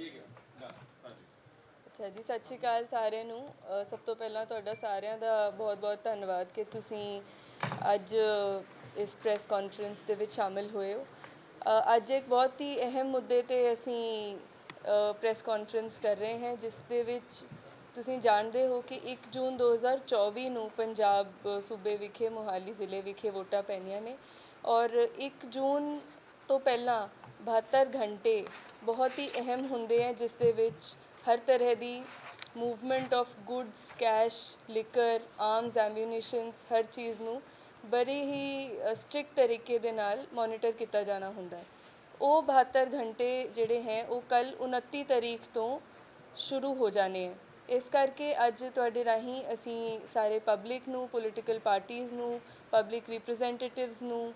ਠੀਕ ਹੈ। ਡਨ ਹਾਂਜੀ। ਅੱਛਾ ਜੀ ਸਤਿ ਸ਼੍ਰੀ ਅਕਾਲ ਸਾਰਿਆਂ ਨੂੰ। ਅ, ਸਭ ਤੋਂ ਪਹਿਲਾਂ ਤੁਹਾਡਾ ਸਾਰਿਆਂ ਦਾ ਬਹੁਤ-ਬਹੁਤ ਧੰਨਵਾਦ ਕਿ ਤੁਸੀਂ ਅੱਜ ਇਸ ਪ੍ਰੈਸ ਕਾਨਫਰੰਸ ਦੇ ਵਿੱਚ ਸ਼ਾਮਿਲ ਹੋਏ ਹੋ। ਅ, ਅੱਜ ਇੱਕ ਬਹੁਤ ਹੀ ਅਹਿਮ ਮੁੱਦੇ ਤੇ ਅਸੀਂ ਪ੍ਰੈਸ ਕਾਨਫਰੰਸ ਕਰ ਰਹੇ ਹਾਂ ਜਿਸ ਦੇ ਵਿੱਚ ਤੁਸੀਂ ਜਾਣਦੇ ਹੋ ਕਿ 1 ਜੂਨ 2024 ਨੂੰ ਪੰਜਾਬ ਅ, ਸੂਬੇ ਵਿਖੇ ਮੋਹਾਲੀ ਜ਼ਿਲ੍ਹੇ ਵਿਖੇ ਵੋਟਾਂ ਪੈਣੀਆਂ ਨੇ। ਔਰ 1 ਜੂਨ ਤੋਂ ਪਹਿਲਾਂ 72 ਘੰਟੇ ਬਹੁਤ ਹੀ ਅਹਿਮ ਹੁੰਦੇ ਹੈ, ਜਿਸ ਦੇ ਵਿੱਚ ਹਰ ਤਰ੍ਹਾਂ ਦੀ movement of goods cash liquor arms ammunitions ਹਰ ਚੀਜ਼ ਨੂੰ ਬੜੇ ਹੀ ਸਟ੍ਰਿਕਟ ਤਰੀਕੇ ਦੇ ਨਾਲ ਮੋਨੀਟਰ ਕੀਤਾ ਜਾਣਾ ਹੁੰਦਾ ਹੈ। ਉਹ 72 ਘੰਟੇ ਜਿਹੜੇ ਹੈ, ਉਹ ਕੱਲ 29 ਤਰੀਕ ਤੋਂ ਸ਼ੁਰੂ ਹੋ ਜਾਣੇ ਹੈ। ਇਸ ਕਰਕੇ ਅੱਜ ਤੁਹਾਡੇ ਰਾਹੀਂ ਅਸੀਂ ਸਾਰੇ ਪਬਲਿਕ ਨੂੰ ਪੋਲੀਟੀਕਲ ਪਾਰਟੀਆਂ ਨੂੰ ਪਬਲਿਕ ਰਿਪਰੈਜ਼ੈਂਟੇਟਿਵਸ ਨੂੰ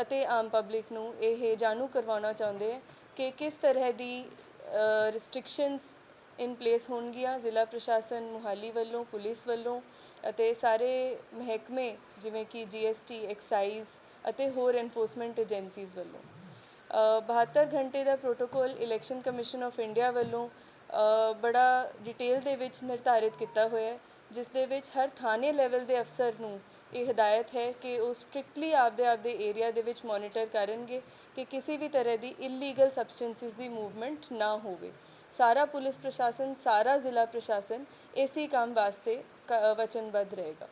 ਅਤੇ ਆਮ ਪਬਲਿਕ ਨੂੰ ਇਹ ਜਾਣੂ ਕਰਵਾਉਣਾ ਚਾਹੁੰਦੇ ਹੈ ਕਿ ਕਿਸ ਤਰ੍ਹਾਂ ਦੀ ਰਿਸਟ੍ਰਿਕਸ਼ਨਸ ਇਨ ਪਲੇਸ ਹੋਣਗੀਆਂ ਜ਼ਿਲ੍ਹਾ ਪ੍ਰਸ਼ਾਸਨ ਮੁਹਾਲੀ ਵੱਲੋਂ ਪੁਲਿਸ ਵੱਲੋਂ ਅਤੇ ਸਾਰੇ ਮਹਿਕਮੇ ਜਿਵੇਂ ਕਿ ਜੀਐਸਟੀ ਐਕਸਾਈਜ਼ ਅਤੇ ਹੋਰ ਐਨਫੋਰਸਮੈਂਟ ਏਜੰਸੀਜ਼ ਵੱਲੋਂ। ਅ, 72 ਘੰਟੇ ਦਾ protocol election commission of India ਵੱਲੋਂ ਬੜਾ ਡਿਟੇਲ ਦੇ ਵਿੱਚ ਨਿਰਧਾਰਿਤ ਕੀਤਾ ਹੋਇਆ ਹੈ ਜਿਸ ਦੇ ਵਿੱਚ ਹਰ ਥਾਣੇ ਲੈਵਲ ਦੇ ਅਫਸਰ ਨੂੰ ਇਹ ਹਦਾਇਤ ਹੈ ਕਿ ਉਹ ਸਟ੍ਰਿਕਟਲੀ ਆਪਦੇ ਆਪਦੇ ਏਰੀਆ ਦੇ ਵਿੱਚ ਮੋਨੀਟਰ ਕਰਨਗੇ ਕਿ ਕਿਸੇ ਵੀ ਤਰ੍ਹਾਂ ਦੀ ਇਲੀਗਲ ਸਬਸਟੈਂਸਿਸ ਦੀ ਮੂਵਮੈਂਟ ਨਾ ਹੋਵੇ। ਸਾਰਾ ਪੁਲਿਸ ਪ੍ਰਸ਼ਾਸਨ, ਸਾਰਾ ਜ਼ਿਲ੍ਹਾ ਪ੍ਰਸ਼ਾਸਨ ਇਸੇ ਕੰਮ ਵਾਸਤੇ ਕ- ਵਚਨਬੱਧ ਰਹੇਗਾ।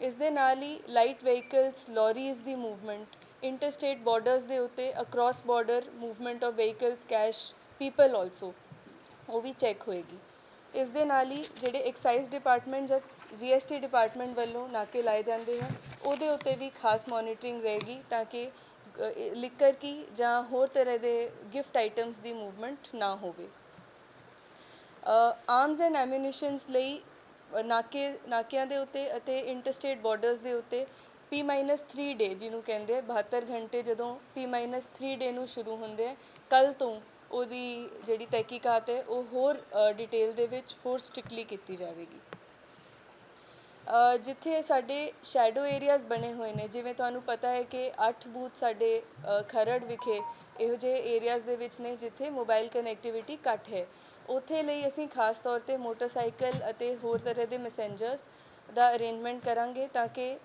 ਇਸ ਦੇ ਨਾਲ ਹੀ ਲਾਈਟ ਵਹੀਕਲਸ ਲੌਰੀਜ਼ ਦੀ ਮੂਵਮੈਂਟ ਇੰਟਰਸਟੇਟ ਬਾਰਡਰਸ ਦੇ ਉੱਤੇ across border movement of vehicles cash people also ਉਹ ਵੀ ਚੈੱਕ ਹੋਏਗੀ। ਇਸ ਦੇ ਨਾਲ ਹੀ ਜਿਹੜੇ ਐਕਸਾਈਜ਼ ਡਿਪਾਰਟਮੈਂਟ ਜਾਂ ਜੀਐਸਟੀ ਡਿਪਾਰਟਮੈਂਟ ਵੱਲੋਂ ਨਾਕੇ ਲਾਏ ਜਾਂਦੇ ਹਨ, ਉਹਦੇ ਉੱਤੇ ਵੀ ਖਾਸ ਮੋਨੀਟਰਿੰਗ ਰਹੇਗੀ ਤਾਂ ਕਿ ਲਿਕਰ ਕੀ ਜਾਂ ਹੋਰ ਤਰ੍ਹਾਂ ਦੇ ਗਿਫਟ ਆਈਟਮਸ ਦੀ ਮੂਵਮੈਂਟ ਨਾ ਹੋਵੇ। ਆਰਮਸ ਐਂਡ ਐਮੂਨੀਸ਼ਨਸ ਲਈ ਨਾਕੇ, ਨਾਕਿਆਂ ਦੇ ਉੱਤੇ ਅਤੇ ਇੰਟਰਸਟੇਟ ਬਾਰਡਰਸ ਦੇ ਉੱਤੇ P-3 ਡੇ ਜਿਹਨੂੰ ਕਹਿੰਦੇ ਆ 72 ਘੰਟੇ ਜਦੋਂ P-3 ਡੇ ਨੂੰ ਸ਼ੁਰੂ ਹੁੰਦੇ ਆ ਕੱਲ ਤੋਂ ਉਹਦੀ ਜਿਹੜੀ ਤਹਿਕੀਕਾਤ ਹੈ, ਉਹ ਹੋਰ ਡਿਟੇਲ ਦੇ ਵਿੱਚ ਹੋਰ ਸਟ੍ਰਿਕਟਲੀ ਕੀਤੀ ਜਾਵੇਗੀ। ਜਿੱਥੇ ਸਾਡੇ ਸ਼ੈਡੋ ਏਰੀਆਜ਼ ਬਣੇ ਹੋਏ ਨੇ, ਜਿਵੇਂ ਤੁਹਾਨੂੰ ਪਤਾ ਹੈ ਕਿ 8 ਬੂਥ ਸਾਡੇ ਖਰੜ ਵਿਖੇ ਇਹੋ ਜਿਹੇ ਏਰੀਆਜ਼ ਦੇ ਵਿੱਚ ਨੇ, ਜਿੱਥੇ ਮੋਬਾਈਲ ਕਨੈਕਟੀਵਿਟੀ ਘੱਟ ਹੈ। ਉੱਥੇ ਲਈ ਅਸੀਂ ਖਾਸ ਤੌਰ ਤੇ ਮੋਟਰਸਾਈਕਲ ਅਤੇ ਹੋਰ ਤਰ੍ਹਾਂ ਦੇ ਮੈਸੇਂਜਰਸ ਦਾ ਅਰੇਂਜਮੈਂਟ ਕਰਾਂਗੇ ਤਾਂ ਕਿ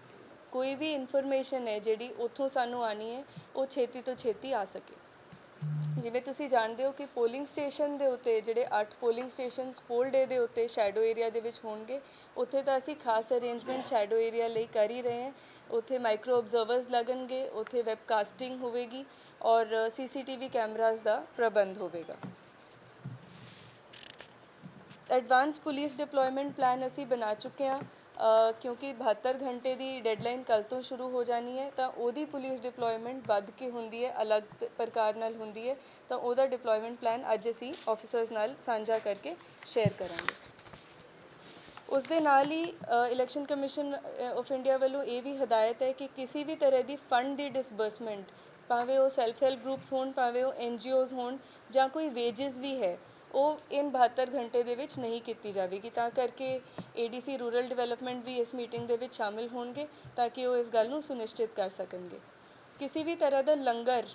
ਕੋਈ ਵੀ ਇਨਫੋਰਮੇਸ਼ਨ ਹੈ ਜਿਹੜੀ ਉੱਥੋਂ ਸਾਨੂੰ ਆਣੀ ਹੈ, ਉਹ ਛੇਤੀ ਤੋਂ ਛੇਤੀ ਆ ਸਕੇ। ਜਿਵੇਂ ਤੁਸੀਂ ਜਾਣਦੇ ਹੋ ਕਿ ਪੋਲਿੰਗ ਸਟੇਸ਼ਨ ਦੇ ਉੱਤੇ ਜਿਹੜੇ 8 ਪੋਲਿੰਗ ਸਟੇਸ਼ਨਸ ਪੋਲ ਡੇ ਦੇ ਉੱਤੇ ਸ਼ੈਡੋ ਏਰੀਆ ਦੇ ਵਿੱਚ ਹੋਣਗੇ, ਉੱਥੇ ਤਾਂ ਅਸੀਂ ਖਾਸ ਅਰੇਂਜਮੈਂਟ ਸ਼ੈਡੋ ਏਰੀਆ ਲਈ ਕਰ ਹੀ ਰਹੇ ਹਾਂ। ਉੱਥੇ ਮਾਈਕਰੋ ਆਬਜ਼ਰਵਰਸ ਲੱਗਣਗੇ, ਉੱਥੇ ਵੈਬਕਾਸਟਿੰਗ ਹੋਵੇਗੀ ਔਰ ਸੀਸੀਟੀਵੀ ਕੈਮਰਾਜ਼ ਦਾ ਪ੍ਰਬੰਧ ਹੋਵੇਗਾ। ਐਡਵਾਂਸ ਪੁਲਿਸ ਡਿਪਲੋਇਮੈਂਟ ਪਲਾਨ ਅਸੀਂ ਬਣਾ ਚੁੱਕੇ ਹਾਂ। ਕਿਉਂਕਿ 72 ਘੰਟੇ ਦੀ ਡੈਡਲਾਈਨ ਕੱਲ ਤੋਂ ਸ਼ੁਰੂ ਹੋ ਜਾਣੀ ਹੈ, ਤਾਂ ਉਹਦੀ ਪੁਲਿਸ ਡਿਪਲੋਇਮੈਂਟ ਵੱਧ ਕੇ ਹੁੰਦੀ ਹੈ, ਅਲੱਗ ਪ੍ਰਕਾਰ ਨਾਲ ਹੁੰਦੀ ਹੈ, ਤਾਂ ਉਹਦਾ ਡਿਪਲੋਇਮੈਂਟ ਪਲਾਨ ਅੱਜ ਅਸੀਂ ਆਫੀਸਰਸ ਨਾਲ ਸਾਂਝਾ ਕਰਕੇ ਸ਼ੇਅਰ ਕਰਾਂਗੇ। ਉਸ ਦੇ ਨਾਲ ਹੀ ਇਲੈਕਸ਼ਨ ਕਮਿਸ਼ਨ ਆਫ ਇੰਡੀਆ ਵੱਲੋਂ ਇਹ ਵੀ ਹਦਾਇਤ ਹੈ ਕਿ ਕਿਸੇ ਵੀ ਤਰ੍ਹਾਂ ਦੀ ਫੰਡ ਦੀ ਡਿਸਬਰਸਮੈਂਟ ਭਾਵੇਂ ਉਹ ਸੈਲਫ ਹੈਲਪ ਗਰੁੱਪਸ ਹੋਣ, ਭਾਵੇਂ ਉਹ ਐੱਨ ਜੀ ਓਜ਼ ਹੋਣ ਜਾਂ ਕੋਈ ਵੇਜਿਸ ਵੀ ਹੈ, ਉਹ ਇਨ 72 ਘੰਟੇ ਦੇ ਵਿੱਚ ਨਹੀਂ ਕੀਤੀ ਜਾਵੇਗੀ। ਤਾਂ ਕਰਕੇ ਏਡੀਸੀ ਰੂਰਲ ਡਿਵੈਲਪਮੈਂਟ ਵੀ ਇਸ ਮੀਟਿੰਗ ਦੇ ਵਿੱਚ ਸ਼ਾਮਿਲ ਹੋਣਗੇ ਤਾਂ ਕਿ ਉਹ ਇਸ ਗੱਲ ਨੂੰ ਸੁਨਿਸ਼ਚਿਤ ਕਰ ਸਕਣਗੇ। ਕਿਸੇ ਵੀ ਤਰ੍ਹਾਂ ਦਾ ਲੰਗਰ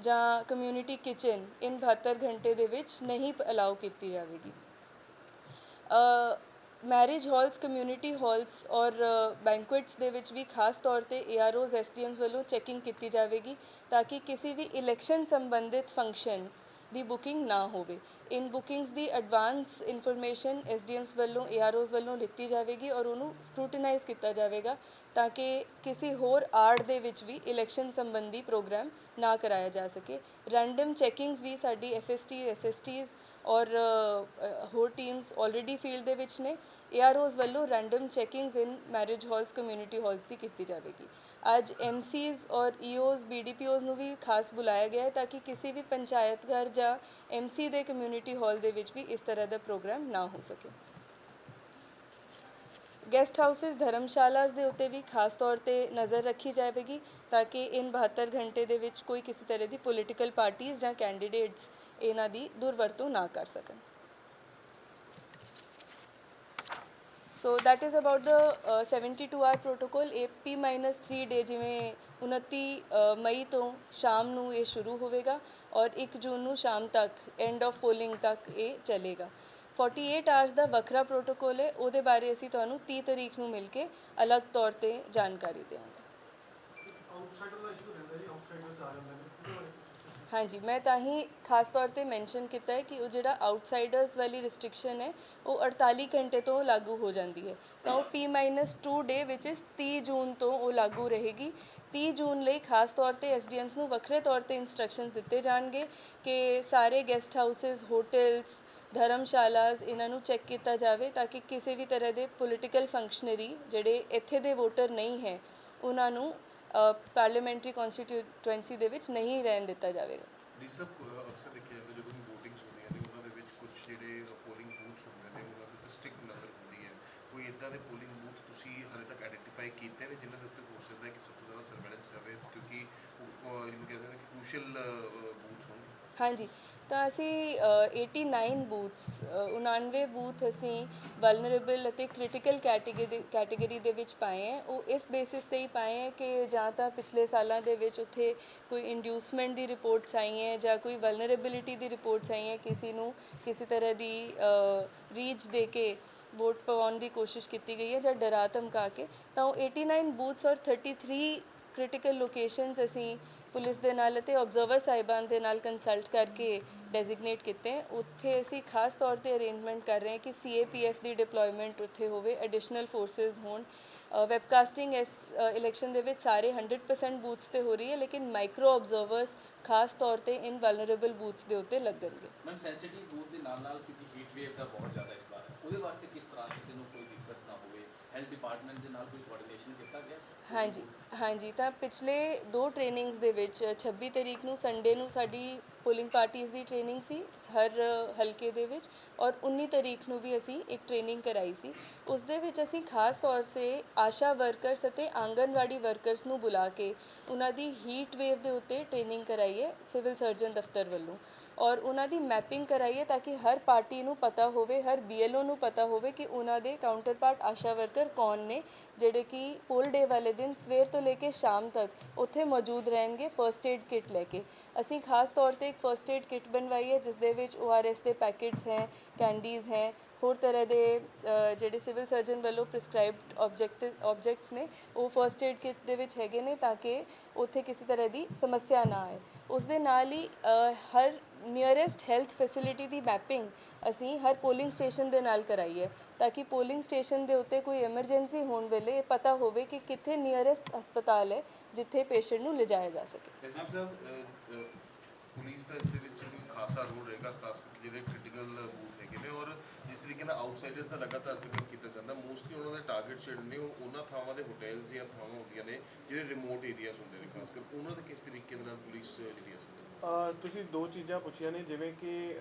ਜਾਂ ਕਮਿਊਨਿਟੀ ਕਿਚਨ ਇਨ 72 ਘੰਟੇ ਦੇ ਵਿੱਚ ਨਹੀਂ ਅਲਾਉ ਕੀਤੀ ਜਾਵੇਗੀ। ਮੈਰਿਜ ਹਾਲਸ ਕਮਿਊਨਿਟੀ ਹਾਲਸ ਔਰ ਬੈਂਕੁਏਟਸ ਦੇ ਵਿੱਚ ਵੀ ਖਾਸ ਤੌਰ ਤੇ ਏਆਰਓਜ਼ ਐਸਡੀਐਮਸ ਵੱਲੋਂ ਚੈਕਿੰਗ ਕੀਤੀ ਜਾਵੇਗੀ ਤਾਂ ਕਿ ਕਿਸੇ ਵੀ ਇਲੈਕਸ਼ਨ ਸੰਬੰਧਿਤ ਫੰਕਸ਼ਨ ਦੀ ਬੁਕਿੰਗ ਨਾ ਹੋਵੇ। ਇਨ ਬੁਕਿੰਗਸ ਦੀ ਐਡਵਾਂਸ ਇਨਫੋਰਮੇਸ਼ਨ ਐਸਡੀਐਮਸ ਵੱਲੋਂ, ਏਆਰਓਜ਼ ਵੱਲੋਂ ਲਿੱਤੀ ਜਾਵੇਗੀ ਔਰ ਉਹਨੂੰ ਸਕਰੂਟਨਾਈਜ਼ ਕੀਤਾ ਜਾਵੇਗਾ ਤਾਂ ਕਿ ਕਿਸੇ ਹੋਰ ਆੜ ਦੇ ਵਿੱਚ ਵੀ ਇਲੈਕਸ਼ਨ ਸੰਬੰਧੀ ਪ੍ਰੋਗਰਾਮ ਨਾ ਕਰਾਇਆ ਜਾ ਸਕੇ। ਰੈਂਡਮ ਚੈਕਿੰਗਸ ਵੀ ਸਾਡੀ ਐਫਐਸਟੀ ਐਸਐਸਟੀਜ਼ ਔਰ ਹੋਰ ਟੀਮਸ ਆਲਰੇਡੀ ਫੀਲਡ ਦੇ ਵਿੱਚ ਨੇ। ਏਆਰਓਜ਼ ਵੱਲੋਂ random checkings in marriage halls community halls ਦੀ ਕੀਤੀ ਜਾਵੇਗੀ। ਅੱਜ ਐਮਸੀਜ਼ ਔਰ e ਈਓਜ਼ ਬੀਡੀਪੀਓਜ਼ ਨੂੰ ਵੀ ਖਾਸ ਬੁਲਾਇਆ ਗਿਆ ਹੈ ਤਾਂ ਕਿ ਕਿਸੇ ਵੀ ਪੰਚਾਇਤ ਘਰ ਜਾਂ ਐਮਸੀ ਦੇ ਕਮਿਊਨਿਟੀ ਹਾਲ ਦੇ ਵਿੱਚ ਵੀ ਇਸ ਤਰ੍ਹਾਂ ਦਾ ਪ੍ਰੋਗਰਾਮ ਨਾ ਹੋ ਸਕੇ। ਗੈਸਟ ਹਾਊਸਸ ਧਰਮਸ਼ਾਲਾਸ ਦੇ ਉੱਤੇ ਵੀ ਖਾਸ ਤੌਰ ਤੇ ਨਜ਼ਰ ਰੱਖੀ ਜਾਵੇਗੀ ਤਾਂ ਕਿ ਇਨ 72 ਘੰਟੇ ਦੇ ਵਿੱਚ ਕੋਈ ਕਿਸੇ ਤਰ੍ਹਾਂ ਦੀ ਪੋਲੀਟੀਕਲ ਪਾਰਟੀਆਂ ਜਾਂ ਕੈਂਡੀਡੇਟਸ ਇਹਨਾਂ ਦੀ ਦੁਰਵਰਤੋਂ ਨਾ ਕਰ ਸਕਣ। ਸੋ that is about the uh, 72 hour protocol AP minus 3 ਡੇ ਜਿਵੇਂ 29 ਮਈ ਤੋਂ ਸ਼ਾਮ ਨੂੰ ਇਹ ਸ਼ੁਰੂ ਹੋਵੇਗਾ ਔਰ 1 ਜੂਨ ਨੂੰ ਸ਼ਾਮ ਤੱਕ ਐਂਡ ਆਫ ਪੋਲਿੰਗ ਤੱਕ ਇਹ ਚੱਲੇਗਾ। 48 ਆਵਰਸ ਦਾ ਵੱਖਰਾ ਪ੍ਰੋਟੋਕੋਲ ਹੈ ਉਹਦੇ ਬਾਰੇ ਅਸੀਂ ਤੁਹਾਨੂੰ 30 ਤਰੀਕ ਨੂੰ ਮਿਲ ਕੇ ਅਲੱਗ ਤੌਰ ਤੇ ਜਾਣਕਾਰੀ ਦੇਵਾਂਗੇ। ਆਊਟਸਾਈਡਰ ਦਾ ਇਸ਼ੂ ਰਹਿੰਦਾ ਜੀ ਆਊਟਸਾਈਡਰਸ ਆ ਜਾਂਦੇ ਨੇ ਉਹਦੇ ਬਾਰੇ ਕੁਛ ਸੋਚਿਆ? ਹਾਂਜੀ, ਮੈਂ ਤਾਂ ਹੀ ਖਾਸ ਤੌਰ ਤੇ ਮੈਂਸ਼ਨ ਕੀਤਾ ਹੈ ਕਿ ਉਹ ਜਿਹੜਾ ਆਊਟਸਾਈਡਰਸ ਵਾਲੀ ਰਿਸਟ੍ਰਿਕਸ਼ਨ ਹੈ, ਉਹ 48 ਘੰਟੇ ਤੋਂ ਲਾਗੂ ਹੋ ਜਾਂਦੀ ਹੈ। ਤਾਂ ਉਹ P-2 ਡੇ ਵਿਚ ਇਸ 30 ਜੂਨ ਤੋਂ ਉਹ ਲਾਗੂ ਰਹੇਗੀ। 30 ਜੂਨ ਲਈ ਖਾਸ ਤੌਰ ਤੇ ਐਸਡੀਐਮਸ ਨੂੰ ਵੱਖਰੇ ਤੌਰ ਤੇ ਇਨਸਟਰਕਸ਼ਨਸ ਦਿੱਤੇ ਜਾਣਗੇ ਕਿ ਸਾਰੇ ਗੈਸਟ ਹਾਊਸਸ ਹੋਟਲਸ ਧਰਮਸ਼ਾਲਾਸ ਇਹਨਾਂ ਨੂੰ ਚੈੱਕ ਕੀਤਾ ਜਾਵੇ ਤਾਂ ਕਿ ਕਿਸੇ ਵੀ ਤਰ੍ਹਾਂ ਦੇ ਪੋਲੀਟੀਕਲ ਫੰਕਸ਼ਨਰੀ ਜਿਹੜੇ ਇੱਥੇ ਦੇ ਵੋਟਰ ਨਹੀਂ ਹੈ, ਉਹਨਾਂ ਨੂੰ ਪਾਰਲੀਮੈਂਟਰੀ ਕਨਸਟੀਟਿਊਐਂਸੀ ਦੇ ਵਿੱਚ ਨਹੀਂ ਰਹਿਣ ਦਿੱਤਾ ਜਾਵੇਗਾ। ਰੀਸਬ ਅਕਸਰ ਦੇਖਿਆ ਜਾਂਦਾ ਜਦੋਂ VOTINGS ਹੁੰਦੀਆਂ ਨੇ ਉਹਨਾਂ ਦੇ ਵਿੱਚ ਕੁਝ ਜਿਹੜੇ ਪੋਲਿੰਗ ਬੂਥਸ ਹੁੰਦੇ ਨੇ, ਉਹਨਾਂ ਦੇ ਤੇ ਸਟ੍ਰਿਕਟ ਨਜ਼ਰ ਹੁੰਦੀ ਹੈ। ਕੋਈ ਇਦਾਂ ਦੇ ਪੋਲਿੰਗ ਬੂਥ ਤੁਸੀਂ ਹਾਲੇ ਤੱਕ ਆਇਡੈਂਟੀਫਾਈ ਕੀਤੇ ਨੇ ਜਿਨ੍ਹਾਂ ਦੇ ਉੱਤੇ ਹੋ ਸਕਦਾ ਹੈ ਕਿ ਸਭ ਤੋਂ ਜ਼ਿਆਦਾ ਸਰਵੇਲੈਂਸ ਰਵੇ ਕਿਉਂਕਿ ਉਹ ਇਹਨੂੰ ਕਹਿੰਦੇ ਨੇ ਕਿ ਕ੍ਰੂਸ਼ੀਅਲ ਬੂਥਸ ਹੋਣ। ਹਾਂਜੀ। ਤਾਂ ਅਸੀਂ ਅ, 89 ਬੂਥਸ 99 ਬੂਥ ਅਸੀਂ ਵਲਨਰੇਬਲ ਅਤੇ ਕ੍ਰਿਟੀਕਲ ਕੈਟੇਗਰੀ ਕੈਟੇਗਰੀ ਦੇ ਵਿੱਚ ਪਾਏ ਹੈ। ਉਹ ਇਸ ਬੇਸਿਸ ਤੇ ਹੀ ਪਾਏ ਹੈ ਕਿ ਜਾਂ ਤਾਂ ਪਿਛਲੇ ਸਾਲਾਂ ਦੇ ਵਿੱਚ ਉੱਥੇ ਕੋਈ ਇੰਡਿਊਸਮੈਂਟ ਦੀ ਰਿਪੋਰਟਸ ਆਈ ਹੈ ਜਾਂ ਕੋਈ ਵਲਨਰੇਬਿਲਿਟੀ ਦੀ ਰਿਪੋਰਟਸ ਆਈ ਹੈ। ਕਿਸੇ ਨੂੰ ਕਿਸੇ ਤਰ੍ਹਾਂ ਦੀ ਰੀਚ ਦੇ ਕੇ ਵੋਟ ਪਵਾਉਣ ਦੀ ਕੋਸ਼ਿਸ਼ ਕੀਤੀ ਗਈ ਹੈ ਜਾਂ ਡਰਾ ਧਮਕਾ ਕੇ। ਤਾਂ ਉਹ 89 ਬੂਥਸ ਔਰ 33 ਕ੍ਰਿਟੀਕਲ ਲੋਕੇਸ਼ਨਸ ਅਸੀਂ ਪੁਲਿਸ ਦੇ ਨਾਲ ਅਤੇ ਆਬਜ਼ਰਵਰ ਸਾਹਿਬਾਨ ਦੇ ਨਾਲ ਕੰਸਲਟ ਕਰਕੇ ਡੈਜ਼ਿਗਨੇਟ ਕੀਤੇ। ਉੱਥੇ ਅਸੀਂ ਖਾਸ ਤੌਰ ਤੇ ਅਰੇਂਜਮੈਂਟ ਕਰ ਰਹੇ ਹਾਂ ਕਿ ਸੀਏਪੀਐਫ ਦੀ ਡਿਪਲੋਇਮੈਂਟ ਉੱਥੇ ਹੋਵੇ ਐਡੀਸ਼ਨਲ ਫੋਰਸਸ ਹੋਣ। ਵੈਬਕਾਸਟਿੰਗ ਇਸ ਇਲੈਕਸ਼ਨ ਦੇ ਵਿੱਚ ਸਾਰੇ 100% ਬੂਥਸ ਤੇ ਹੋ ਰਹੀ ਹੈ ਲੇਕਿਨ ਮਾਈਕਰੋ ਆਬਜ਼ਰਵਰਸ ਖਾਸ ਤੌਰ ਤੇ ਇਨ ਵਲਨਰੇਬਲ ਬੂਥਸ ਦੇ ਉੱਤੇ ਲੱਗਣਗੇ। ਮੈਮ ਸੈਂਸਿਟਿਵ ਬੂਥ ਦੇ ਨਾਲ ਨਾਲ ਕਿਉਂਕਿ ਹੀਟ ਵੇਵ ਦਾ ਬਹੁਤ ਜ਼ਿਆਦਾ ਇਸ ਵਾਰ ਹੈ। ਉਹਦੇ ਵਾਸਤੇ ਕਿਸ ਤਰ੍ਹਾਂ ਕਿਸੇ ਨੂੰ ਕੋਈ ਦਿੱਕਤ ਨਾ ਹੋਵੇ? ਹੈਲਥ ਡਿਪਾਰਟਮੈਂਟ ਦੇ ਨਾਲ ਕੋਈ ਕੋਆਰਡੀਨੇਸ਼ਨ ਕੀਤਾ ਗਿਆ? ਹਾਂਜੀ। ਹਾਂਜੀ, ਤਾਂ ਪਿਛਲੇ ਦੋ ਟ੍ਰੇਨਿੰਗਸ ਦੇ ਵਿੱਚ 26 ਤਰੀਕ ਨੂੰ ਸੰਡੇ ਨੂੰ ਸਾਡੀ ਪੋਲਿੰਗ ਪਾਰਟੀਆਂ ਦੀ ਟ੍ਰੇਨਿੰਗ ਸੀ, ਹਰ ਹਲਕੇ ਦੇ ਵਿੱਚ ਔਰ 19 ਤਰੀਕ ਨੂੰ ਵੀ ਅਸੀਂ ਇੱਕ ਟ੍ਰੇਨਿੰਗ ਕਰਾਈ ਸੀ। ਉਸ ਦੇ ਵਿੱਚ ਅਸੀਂ ਖਾਸ ਤੌਰ 'ਤੇ ਆਸ਼ਾ ਵਰਕਰਸ ਅਤੇ ਆਂਗਨਵਾੜੀ ਵਰਕਰਸ ਨੂੰ ਬੁਲਾ ਕੇ ਉਹਨਾਂ ਦੀ ਹੀਟ ਵੇਵ ਦੇ ਉੱਤੇ ਟ੍ਰੇਨਿੰਗ ਕਰਾਈ ਹੈ ਸਿਵਲ ਸਰਜਨ ਦਫ਼ਤਰ ਵੱਲੋਂ। ਔਰ ਉਹਨਾਂ ਦੀ ਮੈਪਿੰਗ ਕਰਾਈਏ ਤਾਂ ਕਿ ਹਰ ਪਾਰਟੀ ਨੂੰ ਪਤਾ ਹੋਵੇ, ਹਰ ਬੀਐਲਓ ਨੂੰ ਪਤਾ ਹੋਵੇ ਕਿ ਉਹਨਾਂ ਦੇ ਕਾਊਂਟਰਪਾਰਟ ਆਸ਼ਾ ਵਰਕਰ ਕੌਣ ਨੇ, ਜਿਹੜੇ ਕਿ ਪੋਲ ਡੇ ਵਾਲੇ ਦਿਨ ਸਵੇਰ ਤੋਂ ਲੈ ਕੇ ਸ਼ਾਮ ਤੱਕ ਉੱਥੇ ਮੌਜੂਦ ਰਹਿਣਗੇ ਫਰਸਟ ਏਡ ਕਿਟ ਲੈ ਕੇ। ਅਸੀਂ ਖਾਸ ਤੌਰ ਤੇ ਇੱਕ ਫਰਸਟ ਏਡ ਕਿਟ ਬਣਵਾਈ ਹੈ, ਜਿਸ ਦੇ ਵਿੱਚ ORS ਦੇ ਪੈਕੇਟਸ ਹੈ ਕੈਂਡੀਜ਼ ਹੈ, ਹੋਰ ਤਰ੍ਹਾਂ ਦੇ ਜਿਹੜੇ ਸਿਵਲ ਸਰਜਨ ਵੱਲੋਂ ਪ੍ਰਿਸਕ੍ਰਾਈਬਡ ਆਬਜੈਕਟ ਆਬਜੈਕਟਸ ਨੇ, ਉਹ ਫਰਸਟ ਏਡ ਕਿਟ ਦੇ ਵਿੱਚ ਹੈਗੇ ਨੇ ਤਾਂ ਕਿ ਉੱਥੇ ਕਿਸੇ ਤਰ੍ਹਾਂ ਦੀ ਸਮੱਸਿਆ ਨਾ ਆਏ। ਉਸ ਦੇ ਨਾਲ ਹੀ ਹਰ ਨੀਅਰੈਸਟ ਹੈਲਥ ਫੈਸਿਲਿਟੀ ਦੀ ਮੈਪਿੰਗ ਅਸੀਂ ਹਰ ਪੋਲਿੰਗ ਸਟੇਸ਼ਨ ਦੇ ਨਾਲ ਕਰਾਈ ਹੈ ਤਾਂ ਕਿ ਪੋਲਿੰਗ ਸਟੇਸ਼ਨ ਦੇ ਉੱਤੇ ਕੋਈ ਐਮਰਜੈਂਸੀ ਹੋਣ ਵੇਲੇ ਇਹ ਪਤਾ ਹੋਵੇ ਕਿ ਕਿੱਥੇ ਨੀਅਰੈਸਟ ਹਸਪਤਾਲ ਹੈ ਜਿੱਥੇ ਪੇਸ਼ੈਂਟ ਨੂੰ ਲਿਜਾਇਆ ਜਾ ਸਕੇ। ਐਸਪੀ ਸਾਹਿਬ ਅਹ, ਅਹ, ਪੁਲਿਸ ਦਾ ਇਸ ਦੇ ਵਿੱਚ ਵੀ ਖਾਸਾ ਰੋਲ ਰਹੇਗਾ ਖਾਸ ਕਰਕੇ ਜਿਹੜੇ ਕ੍ਰਿਟੀਕਲ ਬੂਥ ਹੈਗੇ ਨੇ ਔਰ ਜਿਸ ਤਰੀਕੇ ਨਾਲ ਆਊਟਸਾਈਡਰਸ ਦਾ ਲਗਾਤਾਰ ਜ਼ਿਕਰ ਕੀਤਾ ਜਾਂਦਾ ਮੋਸਟਲੀ ਉਹਨਾਂ ਦੇ ਟਾਰਗੇਟ ਜਿਹੜੇ ਨੇ ਉਹ ਉਹਨਾਂ ਥਾਵਾਂ ਦੇ ਹੋਟਲਸ ਜਾਂ ਥਾਵਾਂ ਹੁੰਦੀਆਂ ਨੇ ਜਿਹੜੇ ਰਿਮੋਟ ਏਰੀਆਜ਼ ਹੁੰਦੇ ਨੇ ਖਾਸ ਕਰ ਉਹਨਾਂ ਦੇ ਕਿਸ ਤਰੀਕੇ ਦੇ ਨਾਲ ਪੁਲਿਸ ਜਿਹੜੀ ਅਸਲ ਦੇ ਅਹ ਤੁਸੀਂ ਦੋ ਚੀਜ਼ਾਂ ਪੁੱਛੀਆਂ ਨੇ, ਜਿਵੇਂ ਕਿ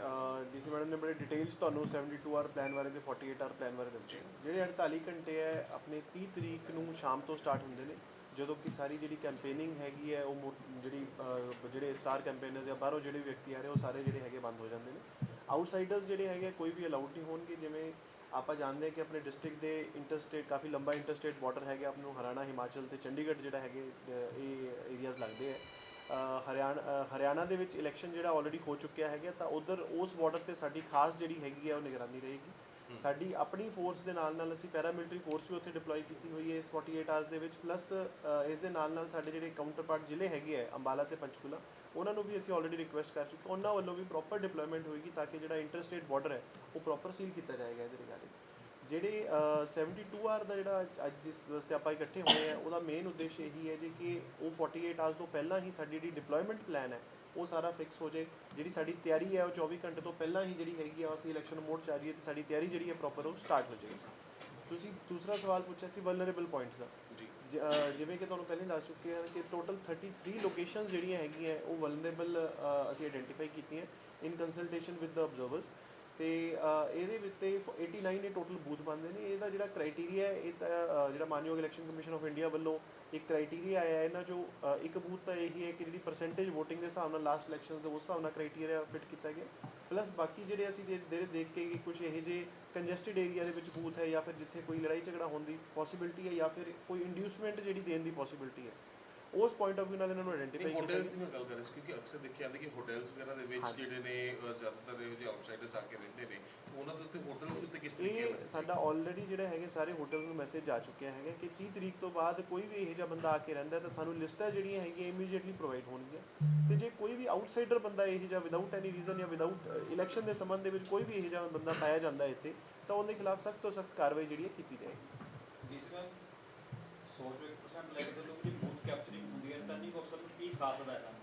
ਡੀਸੀ ਮੈਡਮ ਨੇ ਬੜੇ ਡਿਟੇਲਸ ਤੁਹਾਨੂੰ 72 ਆਰ ਪਲਾਨ ਬਾਰੇ ਤੇ 48 ਆਰ ਪਲਾਨ ਬਾਰੇ ਦੱਸੇ। ਜਿਹੜੇ 48 ਘੰਟੇ ਹੈ, ਆਪਣੇ 30 ਤਰੀਕ ਨੂੰ ਸ਼ਾਮ ਤੋਂ ਸਟਾਰਟ ਹੁੰਦੇ ਨੇ, ਜਦੋਂ ਕਿ ਸਾਰੀ ਜਿਹੜੀ ਕੈਂਪੇਨਿੰਗ ਹੈਗੀ ਹੈ, ਉਹ ਮੋ- ਜਿਹੜੀ ਜਿਹੜੇ ਸਟਾਰ ਕੈਂਪੇਨਰਸ ਜਾਂ ਬਾਹਰੋਂ ਜਿਹੜੇ ਵਿਅਕਤੀ ਆ ਰਹੇ, ਉਹ ਸਾਰੇ ਜਿਹੜੇ ਹੈਗੇ ਬੰਦ ਹੋ ਜਾਂਦੇ ਨੇ। ਆਊਟਸਾਈਡਰਸ ਜਿਹੜੇ ਹੈਗੇ ਕੋਈ ਵੀ ਅਲਾਉਡ ਨਹੀਂ ਹੋਣਗੇ, ਜਿਵੇਂ ਆਪਾਂ ਜਾਣਦੇ ਹਾਂ ਕਿ ਆਪਣੇ ਡਿਸਟ੍ਰਿਕਟ ਦੇ ਇੰਟਰਸਟੇਟ ਕਾਫੀ ਲੰਬਾ ਇੰਟਰਸਟੇਟ ਬਾਰਡਰ ਹੈਗਾ ਆਪ ਨੂੰ ਹਰਿਆਣਾ, ਹਿਮਾਚਲ ਤੇ ਚੰਡੀਗੜ੍ਹ ਜਿਹੜਾ ਹੈਗੇ ਇਹ ਏਰੀਆਜ਼ ਲੱਗਦੇ ਹੈ ਹਰਿਆਣਾ ਹਰਿਆਣਾ ਦੇ ਵਿੱਚ ਇਲੈਕਸ਼ਨ ਜਿਹੜਾ ਆਲਰੇਡੀ ਹੋ ਚੁੱਕਿਆ ਹੈਗਾ ਤਾਂ ਉਧਰ ਉਸ ਬਾਰਡਰ ਤੇ ਸਾਡੀ ਖਾਸ ਜਿਹੜੀ ਹੈਗੀ ਹੈ ਉਹ ਨਿਗਰਾਨੀ ਰਹੇਗੀ। ਸਾਡੀ ਆਪਣੀ ਫੋਰਸ ਦੇ ਨਾਲ ਨਾਲ ਅਸੀਂ ਪੈਰਾਮਿਲਟਰੀ ਫੋਰਸ ਵੀ ਉੱਥੇ ਡਿਪਲੋਏ ਕੀਤੀ ਹੋਈ ਹੈ ਇਸ 48 ਆਵਰਸ ਦੇ ਵਿੱਚ ਪਲੱਸ ਇਸ ਦੇ ਨਾਲ ਨਾਲ ਸਾਡੇ ਜਿਹੜੇ ਕਾਊਂਟਰਪਾਰਟ ਜ਼ਿਲ੍ਹੇ ਹੈਗੇ ਹੈ ਅੰਬਾਲਾ ਤੇ ਪੰਚਕੂਲਾ ਉਹਨਾਂ ਨੂੰ ਵੀ ਅਸੀਂ ਆਲਰੇਡੀ ਰਿਕੁਐਸਟ ਕਰ ਚੁੱਕੇ ਉਹਨਾਂ ਵੱਲੋਂ ਵੀ ਪ੍ਰੋਪਰ ਡਿਪਲੋਇਮੈਂਟ ਹੋਏਗੀ ਤਾਂ ਕਿ ਜਿਹੜਾ ਇੰਟਰਸਟੇਟ ਬਾਰਡਰ ਹੈ ਉਹ ਪ੍ਰੋਪਰ ਸੀਲ ਕੀਤਾ ਜਾਏਗਾ ਇਹਦੇ ਰਿਗਾਰਡਿੰਗ ਜਿਹੜੇ ਅ, 72 ਆਰ ਦਾ ਜਿਹੜਾ ਅੱਜ- ਜਿਸ ਵਾਸਤੇ ਆਪਾਂ ਇਕੱਠੇ ਹੋਏ ਆ ਉਹਦਾ ਮੇਨ ਉਦੇਸ਼ ਇਹੀ ਹੈ ਜੀ ਕਿ ਉਹ 48 ਆਵਰਸ ਤੋਂ ਪਹਿਲਾਂ ਹੀ ਸਾਡੀ ਜਿਹੜੀ ਡਿਪਲੋਇਮੈਂਟ ਪਲਾਨ ਹੈ ਉਹ ਸਾਰਾ ਫਿਕਸ ਹੋ ਜਾਏ। ਜਿਹੜੀ ਸਾਡੀ ਤਿਆਰੀ ਹੈ ਉਹ 24 ਘੰਟੇ ਤੋਂ ਪਹਿਲਾਂ ਹੀ ਜਿਹੜੀ ਹੈਗੀ ਆ ਅਸੀਂ ਇਲੈਕਸ਼ਨ ਮੋਡ ਚ ਆ ਜਾਈਏ ਤੇ ਸਾਡੀ ਤਿਆਰੀ ਜਿਹੜੀ ਹੈ ਪ੍ਰੋਪਰ ਉਹ ਸਟਾਰਟ ਹੋ ਜਾਏਗੀ। ਤੁਸੀਂ ਦੂਸਰਾ ਸਵਾਲ ਪੁੱਛਿਆ ਸੀ ਵਲਨਰੇਬਲ ਪੁਆਇੰਟਸ ਦਾ। ਜੀ। ਜ- ਜਿਵੇਂ ਕਿ ਤੁਹਾਨੂੰ ਪਹਿਲਾਂ ਦੱਸ ਚੁੱਕੇ ਹਾਂ ਕਿ ਟੋਟਲ 33 ਲੋਕੇਸ਼ਨਸ ਜਿਹੜੀਆਂ ਹੈਗੀਆਂ ਉਹ ਵਲਨਰੇਬਲ ਅਸੀਂ ਆਇਡੈਂਟੀਫਾਈ ਕੀਤੀਆਂ। ਇਨ ਕੰਸਲਟੇਸ਼ਨ ਵਿਦ ਦ ਆਬਜ਼ਰਵਰਸ ਤੇ ਇਹਦੇ ਵਿੱਚ ਤੇ 89 ਇਹ ਟੋਟਲ ਬੂਥ ਬਣਦੇ ਨੇ। ਇਹਦਾ ਜਿਹੜਾ ਕ੍ਰਾਈਟੇਰੀਆ ਹੈ, ਇਹ ਤਾਂ ਜਿਹੜਾ ਮਾਨਯੋਗ ਇਲੈਕਸ਼ਨ ਕਮਿਸ਼ਨ ਆਫ ਇੰਡੀਆ ਵੱਲੋਂ ਇੱਕ ਕ੍ਰਾਈਟੇਰੀਆ ਆਇਆ ਹੈ। ਇਹਨਾਂ ਜੋ ਇੱਕ ਬੂਥ ਤਾਂ ਇਹੀ ਹੈ ਕਿ ਜਿਹੜੀ ਪਰਸੈਂਟੇਜ ਵੋਟਿੰਗ ਦੇ ਹਿਸਾਬ ਨਾਲ ਲਾਸਟ ਇਲੈਕਸ਼ਨ ਦੇ, ਉਸ ਹਿਸਾਬ ਨਾਲ ਕ੍ਰਾਈਟੇਰੀਆ ਫਿਟ ਕੀਤਾ ਗਿਆ। ਪਲੱਸ ਬਾਕੀ ਜਿਹੜੇ ਅਸੀਂ ਦੇ- ਜਿਹੜੇ ਦੇਖ ਕੇ ਕਿ ਕੁਝ ਇਹ ਜੇ ਕੰਜੈਸਟਡ ਏਰੀਆ ਦੇ ਵਿੱਚ ਬੂਥ ਹੈ ਜਾਂ ਫਿਰ ਜਿੱਥੇ ਕੋਈ ਲੜਾਈ ਝਗੜਾ ਹੋਣ ਦੀ ਪੋਸਿਬਿਲਿਟੀ ਹੈ ਜਾਂ ਫਿਰ ਕੋਈ ਇੰਡਿਊਸਮੈਂਟ ਜਿਹੜੀ ਦੇਣ ਦੀ ਪੋਸਿਬਿਲਿਟੀ ਹੈ। ਉਸ ਪੁਆਇੰਟ ਆਫ View ਨਾਲ ਇਹਨਾਂ ਨੂੰ ਆਇਡੈਂਟੀਫਾਈ ਕੀਤਾ ਹੋਟਲਸ ਦੀ ਮੈਂ ਗੱਲ ਕਰ ਰਿਹਾ ਸੀ ਕਿਉਂਕਿ ਅਕਸਰ ਦੇਖਿਆ ਜਾਂਦਾ ਕਿ ਹੋਟਲਸ ਵਗੈਰਾ ਦੇ ਵਿੱਚ। ਜਿਹੜੇ ਨੇ ਜ਼ਿਆਦਾਤਰ ਇਹੋ ਜਿਹੇ ਆਊਟਸਾਈਡਰਸ ਆ ਕੇ ਰਹਿੰਦੇ ਨੇ। ਉਹਨਾਂ ਦੇ ਉੱਤੇ ਹੋਟਲਸ ਉੱਤੇ ਕਿਸ ਤਰੀਕੇ ਇਹ ਨਾਲ ਸਾਡਾ ਆਲਰੇਡੀ ਜਿਹੜਾ ਹੈਗੇ ਸਾਰੇ ਹੋਟਲਸ ਨੂੰ ਮੈਸੇਜ ਜਾ ਚੁੱਕਿਆ ਹੈਗਾ ਕਿ 30 ਤਰੀਕ ਤੋਂ ਬਾਅਦ ਕੋਈ ਵੀ ਇਹੋ ਜਿਹਾ ਬੰਦਾ ਆ ਕੇ ਰਹਿੰਦਾ ਹੈ ਤਾਂ ਸਾਨੂੰ ਲਿਸਟਾਂ ਜਿਹੜੀਆਂ ਹੈਗੀਆਂ ਇਮੀਡੀਏਟਲੀ ਪ੍ਰੋਵਾਈਡ ਹੋਣਗੀਆਂ। ਤੇ ਜੇ ਕੋਈ ਵੀ ਆਊਟਸਾਈਡਰ ਬੰਦਾ ਇਹੋ ਜਿਹਾ ਵਿਦਆਊਟ ਐਨੀ ਰੀਜ਼ਨ ਜਾਂ ਵਿਦਆਊਟ ਇਲੈਕਸ਼ਨ ਦੇ ਸੰਬੰਧ ਦੇ ਵਿੱਚ ਕੋਈ ਵੀ ਇਹੋ ਜਿਹਾ ਬੰਦਾ ਪਾਇਆ ਜਾਂਦਾ ਹੈ ਇੱਥੇ ਤਾਂ ਉਹਦੇ ਖਿਲਾਫ ਸਖਤ ਤੋਂ ਸਖਤ ਕਾਰਵਾਈ ਜਿਹੜੀ ਹੈ ਕੀਤੀ ਜਾਏਗੀ। ਇਸ ਵਾਰ 100 ਚੋਂ 1% ਲੈ ਕੇ ਚੱਲੋ ਕਿ ਨੂੰ ਕੀ ਖਾਸ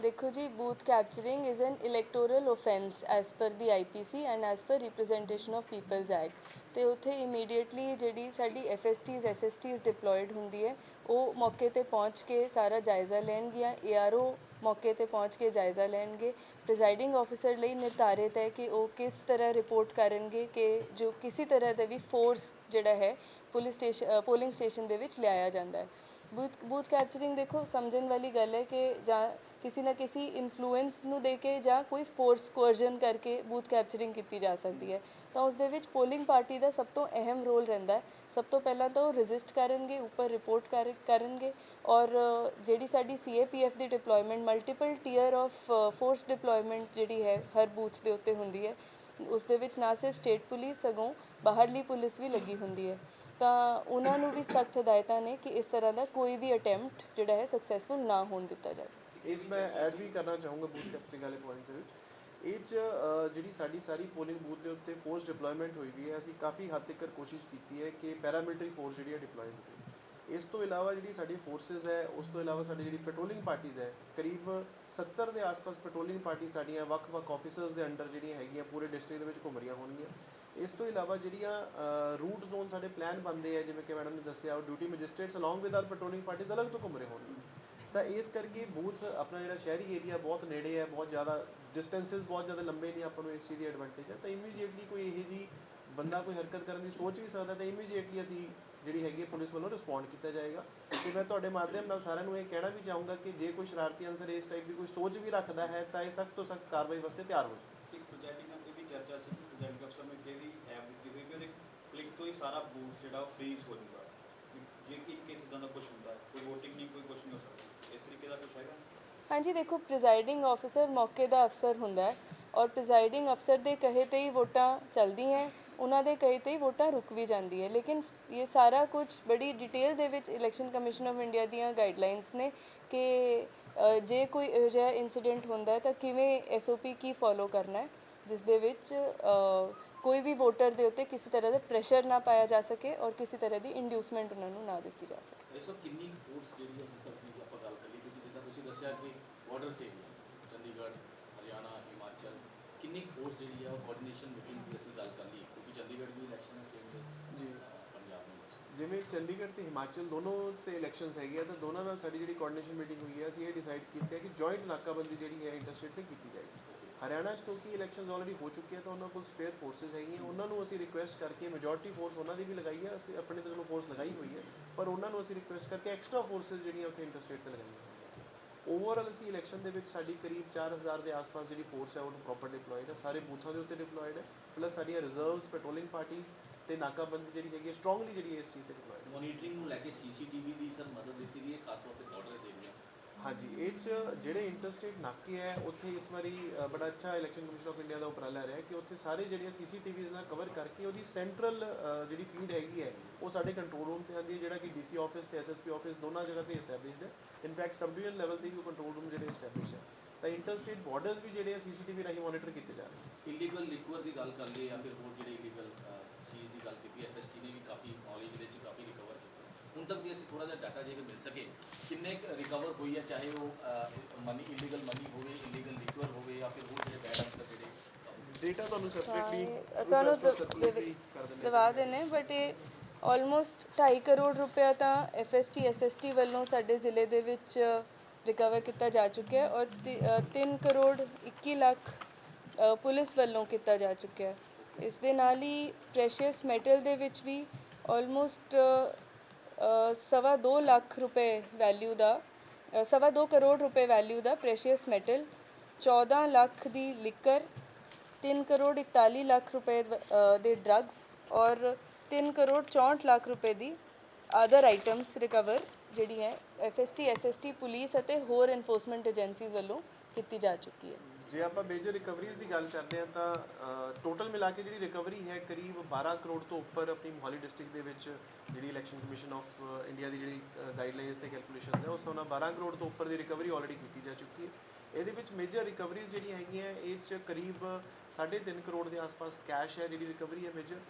ਦੇਖੋ ਜੀ booth capturing is an electoral offence as per the IPC and as per representation of peoples act ਤੇ ਉੱਥੇ ਇਮੀਡੀਏਟਲੀ ਜਿਹੜੀ ਸਾਡੀ ਐਫਐਸਟੀਜ਼ ਐਸਐਸਟੀਜ਼ ਡਿਪਲੋਇਡ ਹੁੰਦੀ ਹੈ, ਉਹ ਮੌਕੇ ਤੇ ਪਹੁੰਚ ਕੇ ਸਾਰਾ ਜਾਇਜ਼ਾ ਲੈਣਗੀਆਂ। ਏਆਰਓ ਮੌਕੇ ਤੇ ਪਹੁੰਚ ਕੇ ਜਾਇਜ਼ਾ ਲੈਣਗੇ। ਪ੍ਰੀਜ਼ਾਈਡਿੰਗ ਆਫੀਸਰ ਲਈ ਨਿਰਧਾਰਿਤ ਹੈ ਕਿ ਉਹ ਕਿਸ ਤਰ੍ਹਾਂ ਰਿਪੋਰਟ ਕਰਨਗੇ ਕਿ ਜੋ ਕਿਸੇ ਤਰ੍ਹਾਂ ਦਾ ਵੀ ਫੋਰਸ ਜਿਹੜਾ ਹੈ, ਪੁਲਿਸ ਸਟੇਸ਼ਨ ਪੋਲਿੰਗ ਸਟੇਸ਼ਨ ਦੇ ਵਿੱਚ ਲਿਆਇਆ ਜਾਂਦਾ ਹੈ। ਬੂਥ ਬੂਥ ਕੈਪਚਰਿੰਗ ਦੇਖੋ, ਸਮਝਣ ਵਾਲੀ ਗੱਲ ਹੈ ਕਿ ਜਾਂ ਕਿਸੇ ਨਾ ਕਿਸੇ ਇਨਫਲੂਐਂਸ ਨੂੰ ਦੇ ਕੇ ਜਾਂ ਕੋਈ ਫੋਰਸ ਕੋਅਰਜਨ ਕਰਕੇ ਬੂਥ ਕੈਪਚਰਿੰਗ ਕੀਤੀ ਜਾ ਸਕਦੀ ਹੈ। ਤਾਂ ਉਸ ਦੇ ਵਿੱਚ ਪੋਲਿੰਗ ਪਾਰਟੀ ਦਾ ਸਭ ਤੋਂ ਅਹਿਮ ਰੋਲ ਰਹਿੰਦਾ ਹੈ। ਸਭ ਤੋਂ ਪਹਿਲਾਂ ਤਾਂ ਉਹ ਰਜਿਸਟ ਕਰਨਗੇ, ਉੱਪਰ ਰਿਪੋਰਟ ਕਰ, ਕਰਨਗੇ ਔਰ ਜਿਹੜੀ ਸਾਡੀ CAPF the deployment multiple tier of force deployment ਜਿਹੜੀ ਹੈ, ਹਰ ਬੂਥ ਦੇ ਉੱਤੇ ਹੁੰਦੀ ਹੈ। ਉਸ ਦੇ ਵਿੱਚ ਨਾ ਸਿਰਫ ਸਟੇਟ ਪੁਲਿਸ ਸਗੋਂ ਬਾਹਰਲੀ ਪੁਲਿਸ ਵੀ ਲੱਗੀ ਹੁੰਦੀ ਹੈ। ਤਾਂ ਉਹਨਾਂ ਨੂੰ ਵੀ ਸਖਤ ਹਦਾਇਤਾਂ ਨੇ ਕਿ ਇਸ ਤਰ੍ਹਾਂ ਦਾ ਕੋਈ ਵੀ ਅਟੈਂਪਟ ਜਿਹੜਾ ਹੈ ਸਕਸੈਸਫੁਲ ਨਾ ਹੋਣ ਦਿੱਤਾ ਜਾਵੇ। ਇਹ 'ਚ ਮੈਂ ਐਡ ਵੀ ਕਰਨਾ ਚਾਹੂੰਗਾ ਬੂਥ ਕੈਪਚਰਿੰਗ ਵਾਲੇ ਪੁਆਇੰਟ ਦੇ ਵਿੱਚ। ਇਹ 'ਚ ਅ, ਜਿਹੜੀ ਸਾਡੀ ਸਾਰੀ ਪੋਲਿੰਗ ਬੂਥ ਦੇ ਉੱਤੇ ਫੋਰਸ ਡਿਪਲੋਇਮੈਂਟ ਹੋਈ ਵੀ ਹੈ। ਅਸੀਂ ਕਾਫੀ ਹੱਦ ਤੱਕ ਕੋਸ਼ਿਸ਼ ਕੀਤੀ ਹੈ ਕਿ ਪੈਰਾਮਿਲਟਰੀ ਫੋਰਸ ਜਿਹੜੀ ਹੈ ਡਿਪਲੋਏ ਹੋਵੇ। ਇਸ ਤੋਂ ਇਲਾਵਾ ਜਿਹੜੀ ਸਾਡੀ ਫੋਰਸਸ ਹੈ ਉਸ ਤੋਂ ਇਲਾਵਾ ਸਾਡੀ ਜਿਹੜੀ ਪੈਟਰੋਲਿੰਗ ਪਾਰਟੀਆਂ ਹੈ ਕਰੀਬ 70 ਦੇ ਆਸ-ਪਾਸ ਪੈਟਰੋਲਿੰਗ ਪਾਰਟੀ ਸਾਡੀਆਂ ਵੱਖ-ਵੱਖ ਆਫਿਸਰਸ ਦੇ ਅੰਡਰ ਜਿਹੜੀਆਂ ਹੈਗੀਆਂ ਪੂਰੇ ਡਿਸਟ੍ਰਿਕਟ ਦੇ ਵਿੱਚ ਘੁੰਮ ਰਹੀਆਂ ਹੋਣਗੀਆਂ। ਇਸ ਤੋਂ ਇਲਾਵਾ ਜਿਹੜੀਆਂ ਰੂਟ ਜ਼ੋਨ ਸਾਡੇ ਪਲਾਨ ਬਣਦੇ ਆ, ਜਿਵੇਂ ਕਿ ਮੈਡਮ ਨੇ ਦੱਸਿਆ, ਉਹ duty magistrates along with our patrolling parties ਅਲੱਗ ਤੋਂ ਘੁੰਮ ਰਹੇ ਹੋਣਗੇ। ਤਾਂ ਇਸ ਕਰਕੇ ਬੂਥ ਆਪਣਾ ਜਿਹੜਾ ਸ਼ਹਿਰੀ ਏਰੀਆ ਬਹੁਤ ਨੇੜੇ ਹੈ, ਬਹੁਤ ਜ਼ਿਆਦਾ ਡਿਸਟੈਂਸਸ ਬਹੁਤ ਜ਼ਿਆਦਾ ਲੰਬੇ ਨੇ ਆਪਾਂ ਨੂੰ ਇਸ ਚੀਜ਼ ਦੀ ਐਡਵਾਂਟੇਜ ਹੈ ਤਾਂ ਇਮੀਡੀਏਟਲੀ ਕੋਈ ਇਹੋ ਜੀ ਬੰਦਾ ਕੋਈ ਹਰਕਤ ਕਰਨ ਦੀ ਸੋਚ ਵੀ ਸਕਦਾ, ਤਾਂ ਇਮੀਡੀਏਟਲੀ ਅਸੀਂ ਜਿਹੜੀ ਹੈਗੀ ਹੈ ਪੁਲਿਸ ਵੱਲੋਂ ਰਿਸਪੌਂਡ ਕੀਤਾ ਜਾਏਗਾ। ਤੇ ਮੈਂ ਤੁਹਾਡੇ ਮਾਧਿਅਮ ਨਾਲ ਸਾਰਿਆਂ ਨੂੰ ਇਹ ਕਹਿਣਾ ਵੀ ਚਾਹੂੰਗਾ ਕਿ ਜੇ ਕੋਈ ਸ਼ਰਾਰਤੀ ਅਨਸਰ ਇਸ ਟਾਈਪ ਦੀ ਕੋਈ ਸੋਚ ਵੀ ਰੱਖਦਾ ਹੈ, ਤਾਂ ਇਹ ਸਖਤ ਤੋਂ ਸਖਤ ਕਾਰਵਾਈ ਵਾਸਤੇ ਤਿਆਰ ਹੋ ਜਾਵੇ ਇੱਕ ਪ੍ਰੋਜੈਕਟਿੰਗ ਨਾਲ ਇਹ ਵੀ ਚਰਚਾ ਸੀ ਕਿ ਪ੍ਰੋਜੈਕਟ ਅਫਸਰ ਐਪ ਦਿੱਤੀ ਹੋਈ ਕਿ ਉਹਦੇ ਕਲਿੱਕ ਤੋਂ ਹੀ ਸਾਰਾ ਬੂਥ ਜਿਹੜਾ ਉਹ ਫ੍ਰੀਜ਼ ਹੋ ਜਾਊਗਾ। ਜੇ ਕਿ ਕਿਸੇ ਦਾ ਕੁਝ ਹੁੰਦਾ, ਕੋਈ VOTING ਨਹੀਂ, ਕੋਈ ਕੁਝ ਨਹੀਂ ਹੋ ਸਕਦਾ। ਇਸ ਤਰੀਕੇ ਦਾ ਕੁਝ ਹੈਗਾ? ਹਾਂਜੀ, ਦੇਖੋ ਪ੍ਰੀਜ਼ਾਈਡਿੰਗ ਆਫੀਸਰ ਮੌਕੇ ਦਾ ਅਫਸਰ ਹੁੰਦਾ ਹੈ ਔਰ ਪ੍ਰੀਜ਼ਾਈਡਿੰਗ ਅਫਸਰ ਦੇ ਕਹੇ ਤੇ ਹੀ ਵੋਟਾਂ ਚੱਲਦੀਆਂ ਉਹਨਾਂ ਦੇ ਕਹੇ ਤੇ ਹੀ ਵੋਟਾਂ ਰੁਕ ਵੀ ਜਾਂਦੀ ਹੈ। ਲੇਕਿਨ ਇਹ ਸਾਰਾ ਕੁਝ ਬੜੀ ਡਿਟੇਲ ਦੇ ਵਿੱਚ ਇਲੈਕਸ਼ਨ ਕਮਿਸ਼ਨ ਆਫ ਇੰਡੀਆ ਦੀਆਂ ਗਾਈਡਲਾਈਨਸ ਨੇ ਕਿ ਜੇ ਕੋਈ ਇਹੋ ਜਿਹਾ ਇਨਸੀਡੈਂਟ ਹੁੰਦਾ ਹੈ ਤਾਂ ਕਿਵੇਂ ਐਸਓਪੀ ਕੀ ਫੋਲੋ ਕਰਨਾ ਹੈ, ਜਿਸ ਦੇ ਵਿੱਚ ਕੋਈ ਵੀ ਵੋਟਰ ਦੇ ਉੱਤੇ ਕਿਸੇ ਤਰ੍ਹਾਂ ਦਾ ਪ੍ਰੈਸ਼ਰ ਨਾ ਪਾਇਆ ਜਾ ਸਕੇ ਔਰ ਕਿਸੇ ਤਰ੍ਹਾਂ ਦੀ ਇੰਡਿਊਸਮੈਂਟ ਉਹਨਾਂ ਨੂੰ ਨਾ ਦਿੱਤੀ ਜਾ ਸਕੇ। ਇਹ ਸਭ ਕਿੰਨੀ ਫੋਰਸ ਜਿਹੜੀ ਹੈ ਹੁਣ ਤੱਕ ਦੀ ਆਪਾਂ ਗੱਲ ਕਰੀਏ ਕਿਉਂਕਿ ਜਿੱਦਾਂ ਤੁਸੀਂ ਦੱਸਿਆ ਕਿ ਬਾਰਡਰ ਸੇ ਚੰਡੀਗੜ੍ਹ ਹਰਿਆਣਾ ਹਿਮਾਚਲ ਕਿੰਨੀ ਫੋਰਸ ਜਿਹੜੀ ਹੈ ਉਹ ਕੋਆਰਡੀਨੇਸ਼ਨ ਮੀਟਿੰਗ ਦੀ ਅਸੀਂ ਗੱਲ ਕਰ ਲਈ ਕਿਉਂਕਿ ਚੰਡੀਗੜ੍ਹ ਵੀ ਇਲੈਕਸ਼ਨ ਹੈ ਸੇਮ ਜੀ। ਪੰਜਾਬ ਦੀ। ਜਿਵੇਂ ਚੰਡੀਗੜ੍ਹ ਤੇ ਹਿਮਾਚਲ ਦੋਨੋਂ ਤੇ ਇਲੈਕਸ਼ਨਸ ਹੈਗੀ ਆ ਤਾਂ ਦੋਨਾਂ ਨਾਲ ਸਾਡੀ ਜਿਹੜੀ ਕੋਆਰਡੀਨੇਸ਼ਨ ਮੀਟਿੰਗ ਹੋਈ ਹੈ ਅਸੀਂ ਇਹ ਡਿਸਾਈਡ ਕੀਤਾ ਕਿ ਜੁਆਇੰਟ ਨਾਕਾਬੰਦੀ ਜਿਹੜੀ ਹੈ ਇੰਟਰਸਟੇਟ ਤੇ ਕੀਤੀ ਜਾਏਗੀ। ਹਰਿਆਣਾ 'ਚ ਕਿਉਂਕਿ ਇਲੈਕਸ਼ਨਸ ਆਲਰੇਡੀ ਹੋ ਚੁੱਕੇ ਆ ਤਾਂ ਉਹਨਾਂ ਕੋਲ ਸਪੇਅਰ ਫੋਰਸਸ ਹੈਗੀਆਂ। ਉਹਨਾਂ ਨੂੰ ਅਸੀਂ ਰਿਕੁਐਸਟ ਕਰਕੇ ਮੈਜੋਰਟੀ ਫੋਰਸ ਉਹਨਾਂ ਦੀ ਵੀ ਲਗਾਈ ਹੈ ਅਸੀਂ ਆਪਣੇ ਤੇ ਫੋਰਸ ਲਗਾਈ ਹੋਈ ਹੈ ਪਰ ਉਹਨਾਂ ਨੂੰ ਅਸੀਂ ਰਿਕੁਐਸਟ ਕਰਕੇ ਐਕਸਟਰਾ ਫੋਰਸਸ ਜਿਹੜੀਆਂ ਉੱਥੇ ਇੰਟਰਸਟੇਟ ਤੇ ਲਗਾਈਆਂ। ਓਵਰਆਲ ਅਸੀਂ ਇਲੈਕਸ਼ਨ ਦੇ ਵਿੱਚ ਸਾਡੀ ਕਰੀਬ 4000 ਦੇ ਆਸ-ਪਾਸ ਜਿਹੜੀ ਫੋਰਸ ਹੈ ਉਹ ਪ੍ਰੋਪਰ ਡਿਪਲੋਇਡ ਹੈ ਸਾਰੇ ਬੂਥਾਂ ਦੇ ਉੱਤੇ ਡਿਪਲੋਇਡ ਹੈ ਪਲੱਸ ਸਾਡੀਆਂ ਰਿਜ਼ਰਵਸ ਪੈਟਰੋਲਿੰਗ ਪਾਰਟੀਆਂ ਤੇ ਨਾਕਾਬੰਦੀ ਜਿਹੜੀ ਹੈਗੀ ਸਟਰੋਂਗਲੀ ਜਿਹੜੀ ਹੈ ਇਸ ਚੀਜ਼ ਤੇ ਡਿਪਲੋਇਡ ਹੈ ਮੋਨੀਟਰਿੰਗ ਨੂੰ ਲੈ ਕੇ ਸੀਸੀਟੀਵੀ ਦੀ ਸਰ ਮਦਦ ਦਿੱਤੀ ਗਈ ਹੈ ਖਾਸ ਤੌਰ ਤੇ ਬਾਰਡਰ ਏਰੀਆ ਹਾਂਜੀ ਇਹ 'ਚ ਜਿਹੜੇ ਇੰਟਰਸਟੇਟ ਨਾਕੇ ਹੈ ਉੱਥੇ ਇਸ ਵਾਰੀ ਅ, ਬੜਾ ਅੱਛਾ ਇਲੈਕਸ਼ਨ ਕਮਿਸ਼ਨ ਆਫ ਇੰਡੀਆ ਦਾ ਉਪਰਾਲਾ ਰਿਹਾ ਕਿ ਉੱਥੇ ਸਾਰੇ ਜਿਹੜੀਆਂ ਸੀਸੀਟੀਵੀਜ਼ ਨਾਲ ਕਵਰ ਕਰਕੇ ਉਹਦੀ ਸੈਂਟਰਲ ਜਿਹੜੀ ਫੀਡ ਹੈਗੀ ਹੈ ਉਹ ਸਾਡੇ ਕੰਟਰੋਲ ਰੂਮ ਤੇ ਆਉਂਦੀ ਹੈ ਜਿਹੜਾ ਕਿ ਡੀਸੀ ਆਫਿਸ ਤੇ ਐਸਐਸਪੀ ਆਫਿਸ ਦੋਨਾਂ ਜਗ੍ਹਾ ਤੇ ਐਸਟੈਬਲਿਸ਼ਡ ਹੈ। ਇਨਫੈਕਟ ਸਬ ਡਿਵੀਜ਼ਨ ਲੈਵਲ ਤੇ ਵੀ ਉਹ ਕੰਟਰੋਲ ਰੂਮ ਜਿਹੜੇ ਇਸਟੈਬਲਿਸ਼ ਹੈ। ਤਾਂ ਇੰਟਰਸਟੇਟ ਬਾਰਡਰਸ ਵੀ ਜਿਹੜੇ ਆ ਸੀਸੀਟੀਵੀ ਰਾਹੀਂ ਮੋਨੀਟਰ ਕੀਤੇ ਜਾ ਰਹੇ ਨੇ। ਇਲੀਗਲ ਲਿਕਵਰ ਦੀ ਗੱਲ ਕਰ ਲਈਏ ਜਾਂ ਫਿਰ ਹੋਰ ਜਿਹੜੇ ਇਲੀਗਲ ਚੀਜ਼ ਦੀ ਗੱਲ ਕੀਤੀ ਐਫਐਸਟੀ ਨੇ ਵੀ ਕਾਫੀ ਨੌਲੇਜ ਵਿੱਚ ਕਾਫੀ ਰਿਕਵਰ ਹੁਣ ਤੱਕ ਵੀ ਅਸੀਂ ਥੋੜਾ ਜਿਹਾ ਡਾਟਾ ਜੇ ਮਿਲ ਸਕੇ ਕਿੰਨੇ ਰਿਕਵਰ ਹੋਈ ਹੈ ਚਾਹੇ ਉਹ ਮਨੀ ਇਲੀਗਲ ਮਨੀ ਹੋਵੇ ਇਲੀਗਲ ਲਿਕਵਰ ਹੋਵੇ ਜਾਂ ਫਿਰ ਹੋਰ ਜਿਹੜੇ ਬੈਡ ਅੰਸਰ ਜਿਹੜੇ ਡੇਟਾ ਤੁਹਾਨੂੰ ਸੈਪਰੇਟਲੀ ਤੁਹਾਨੂੰ ਦਵਾ ਦੇਣੇ ਬਟ ਇਹ ਆਲਮੋਸਟ 2.5 ਕਰੋੜ ਰੁਪਇਆ ਤਾਂ ਐਫਐਸਟੀ ਐਸਐਸਟੀ ਵੱਲੋਂ ਸਾਡੇ ਜ਼ਿਲ੍ਹੇ ਦੇ ਵਿੱਚ ਰਿਕਵਰ ਕੀਤਾ ਜਾ ਚੁੱਕਿਆ ਹੈ ਔਰ 3 ਕਰੋੜ 21 ਲੱਖ ਪੁਲਿਸ ਵੱਲੋਂ ਕੀਤਾ ਜਾ ਚੁੱਕਿਆ ਹੈ। ਇਸ ਦੇ ਨਾਲ ਹੀ ਪ੍ਰੈਸ਼ੀਅਸ ਮੈਟਲ ਦੇ ਵਿੱਚ ਵੀ ਆਲਮੋਸਟ ਸਵਾ 2 ਲੱਖ ਰੁਪਏ ਵੈਲਿਊ ਦਾ ਸਵਾ 2 ਕਰੋੜ ਰੁਪਏ ਵੈਲਿਊ ਦਾ ਪ੍ਰੈਸ਼ੀਅਸ ਮੈਟਲ 14 ਲੱਖ ਦੀ ਲਿਕਰ 3 ਕਰੋੜ 41 ਲੱਖ ਰੁਪਏ ਦੇ ਡਰੱਗਸ ਔਰ 3 ਕਰੋੜ 64 ਲੱਖ ਰੁਪਏ ਦੀ ਅਦਰ ਆਈਟਮਸ ਰਿਕਵਰ ਜਿਹੜੀ ਹੈ ਐਫਐਸਟੀ ਐਸਐਸਟੀ ਪੁਲਿਸ ਅਤੇ ਹੋਰ ਐਨਫੋਰਸਮੈਂਟ ਏਜੰਸੀਜ਼ ਵੱਲੋਂ ਕੀਤੀ ਜਾ ਚੁੱਕੀ ਹੈ। ਜੇ ਆਪਾਂ ਮੇਜਰ ਰਿਕਵਰੀਜ਼ ਦੀ ਗੱਲ ਕਰਦੇ ਹਾਂ ਤਾਂ ਟੋਟਲ ਮਿਲਾ ਕੇ ਜਿਹੜੀ ਰਿਕਵਰੀ ਹੈ ਕਰੀਬ 12 ਕਰੋੜ ਤੋਂ ਉੱਪਰ ਆਪਣੀ ਮੋਹਾਲੀ ਡਿਸਟ੍ਰਿਕਟ ਦੇ ਵਿੱਚ ਜਿਹੜੀ ਇਲੈਕਸ਼ਨ ਕਮਿਸ਼ਨ ਆਫ ਇੰਡੀਆ ਦੀ ਜਿਹੜੀ ਗਾਈਡਲਾਈਨਸ ਤੇ ਕੈਲਕੂਲੇਸ਼ਨ ਹੈ ਉਸ ਉਹਨਾਂ 12 ਕਰੋੜ ਤੋਂ ਉੱਪਰ ਦੀ ਰਿਕਵਰੀ ਆਲਰੇਡੀ ਕੀਤੀ ਜਾ ਚੁੱਕੀ ਹੈ। ਇਹਦੇ ਵਿੱਚ ਮੇਜਰ ਰਿਕਵਰੀਜ਼ ਜਿਹੜੀਆਂ ਹੈਗੀਆਂ, ਇਹ ਚ ਕਰੀਬ 3.5 ਕਰੋੜ ਦੇ ਆਸ-ਪਾਸ ਕੈਸ਼ ਹੈ ਜਿਹੜੀ ਰਿਕਵਰੀ ਹੈ ਮੇਜਰ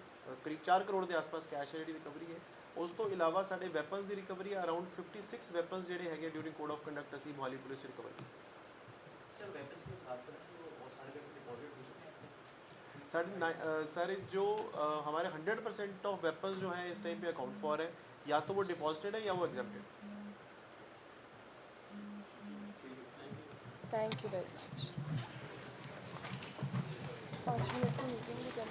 ਕਰੀਬ 4 ਕਰੋੜ ਦੇ ਆਸ-ਪਾਸ ਕੈਸ਼ ਹੈ ਜਿਹੜੀ ਰਿਕਵਰੀ ਹੈ। ਉਸ ਤੋਂ ਇਲਾਵਾ ਸਾਡੇ ਵੈਪਨਸ ਦੀ ਰਿਕਵਰੀ ਹੈ ਅਰਾਊਂਡ 56 ਵੈਪਨਸ ਜਿਹੜੇ ਹੈਗੇ ਡਿਊਰਿੰਗ ਕੋਡ ਆਫ ਕੰਡਕਟ ਅਸੀਂ ਮੋਹਾਲੀ ਪੁਲਿਸ ਰਿਕਵਰ ਕੀਤੀ। ਸਰ ਵੈਪਨਸ सर सर जो हमारे हंड्रेड परसेंट ऑफ़ वेपन्स जो हैं इस टाइम पे अकाउंट फॉर है या तो वो डिपॉजिटेड है या वो exam thank you very much पाँच मिनट की मीटिंग भी कर